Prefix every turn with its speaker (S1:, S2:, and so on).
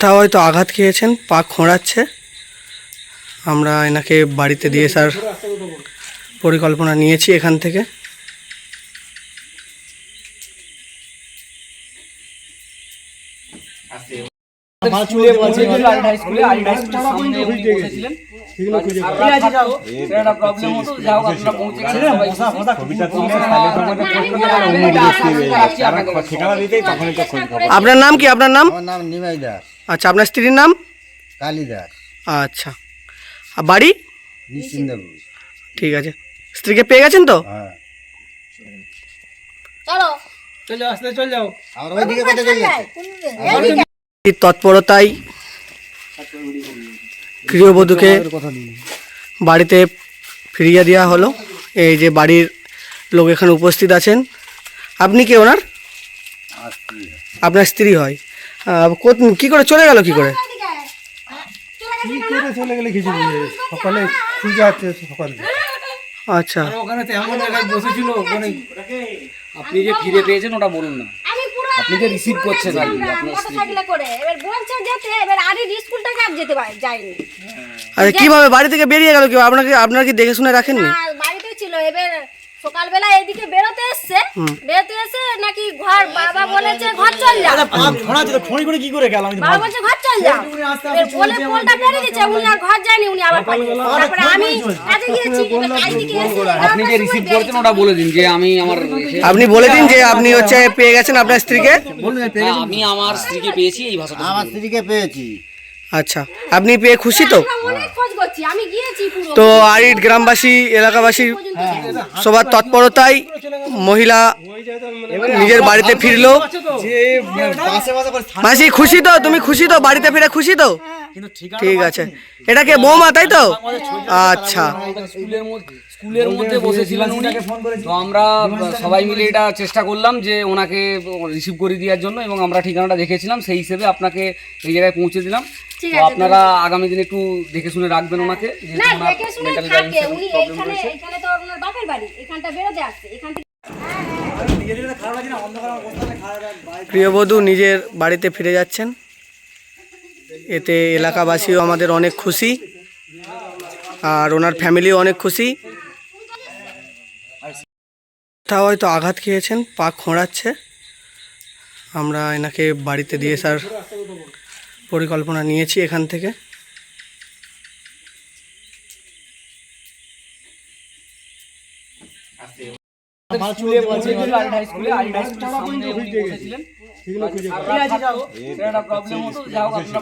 S1: তাও হয়তো আঘাত খেয়েছেন পা খোঁড়াচ্ছে। আমরা এনাকে বাড়িতে দিয়ে আসার পরিকল্পনা নিয়েছি এখান থেকে।
S2: আপনার
S1: নাম কি? আপনার নাম?
S3: নাম নিমাই দাস।
S1: আচ্ছা আপনার স্ত্রীর নাম?
S3: কালী দাস
S1: আচ্ছা। আর বাড়ি?
S3: নিশ্চিন্দপুর।
S1: ঠিক আছে। স্ত্রীকে পেয়ে গেছেন তো?
S3: হ্যাঁ।
S4: চলো।
S3: আর ওইদিকে কোথায় চলে যাচ্ছে
S1: তৎপরতায় গৃহবধূকে বাড়িতে ফিরিয়ে দেওয়া হলো। এই যে বাড়ির লোক এখানে উপস্থিত আছেন। আপনি কি ওনার? আপনার স্ত্রী হয়। কি করে চলে গেল কি করে?
S4: কি করে চলে গেলে কিছু সকালে খুঁজে আছে সকালে।
S1: আচ্ছা।
S2: ওখানে তো এমন জায়গায় বসেছিল ওখানে আপনি যে ফিরে পেয়েছেন ওটা বলুন না। আপনি যে রিসিভ করছেন আর আপনার স্ত্রী
S5: মোটরসাইকেলে করে। এবার বলছে যেতে এবার আরে স্কুল থেকে আর যেতে পারে যায়নি।
S1: আচ্ছা কীভাবে বাড়ি থেকে বেরিয়ে গেল কি আপনাকে আপনার কি দেখে শুনে রাখেননি
S5: আর বাড়িতে ছিল এবার সকালবেলা এদিকে বেরোতে এসছে। বেরোতে এসে নাকি ঘর বাবা বলেছে ঘর চল যা।
S4: ছিল করে কি করে গেল? আমি
S5: বাবা বলছে ঘর চল যা। বলে উনি আর ঘর যায়নি উনি আবার। তারপরে আমি কাজে গিয়েছি এসে
S2: আপনি যে রিসিভ করেছেন ওটা বলে দিন যে আমি আমার
S1: আপনি বলে দিন যে আপনি হচ্ছে পেয়ে গেছেন আপনার স্ত্রীকে?
S2: আমি আমার স্ত্রীকে পেয়েছি এই ভাষাটা।
S3: আমার স্ত্রীকে পেয়েছি।
S1: আচ্ছা আপনি পেয়ে খুশি তো? তো আরিট গ্রামবাসী এলাকাবাসী সবার তৎপরতায় মহিলা নিজের বাড়িতে ফিরলো। মাসি খুশি তো? তুমি খুশি তো? বাড়িতে ফিরে খুশি তো? ঠিক আছে। এটা কে বৌমা তাই তো? আচ্ছা।
S2: স্কুলের মধ্যে স্কুলের মধ্যে বসেছিলেন উনি। তো আমরা সবাই মিলে এটা চেষ্টা করলাম যে ওনাকে রিসিভ করে দেওয়ার জন্য এবং আমরা ঠিকানাটা দেখেছিলাম সেই হিসেবে আপনাকে এই জায়গায় পৌঁছে দিলাম।
S5: ঠিক
S2: তো
S5: আছে,
S2: আপনারা আগামী দিনে একটু দেখে শুনে রাখবেন ওনাকে
S5: না দেখে শুনে থাকে উনি
S2: problem
S5: এখানে তো ওনার বাপের বাড়ি এখানটা বেরোতে আসছে এখান থেকে
S1: প্রিয়বধূ নিজের বাড়িতে ফিরে যাচ্ছেন। এতে এলাকাবাসীও আমাদের অনেক খুশি আর ওনার ফ্যামিলিও অনেক খুশি। তাও হয়তো আঘাত খেয়েছেন পা খোঁড়াচ্ছে। আমরা এনাকে বাড়িতে দিয়ে আসার পরিকল্পনা নিয়েছি এখান থেকে।
S2: আপনারা প্রবলেম হতো আপনারা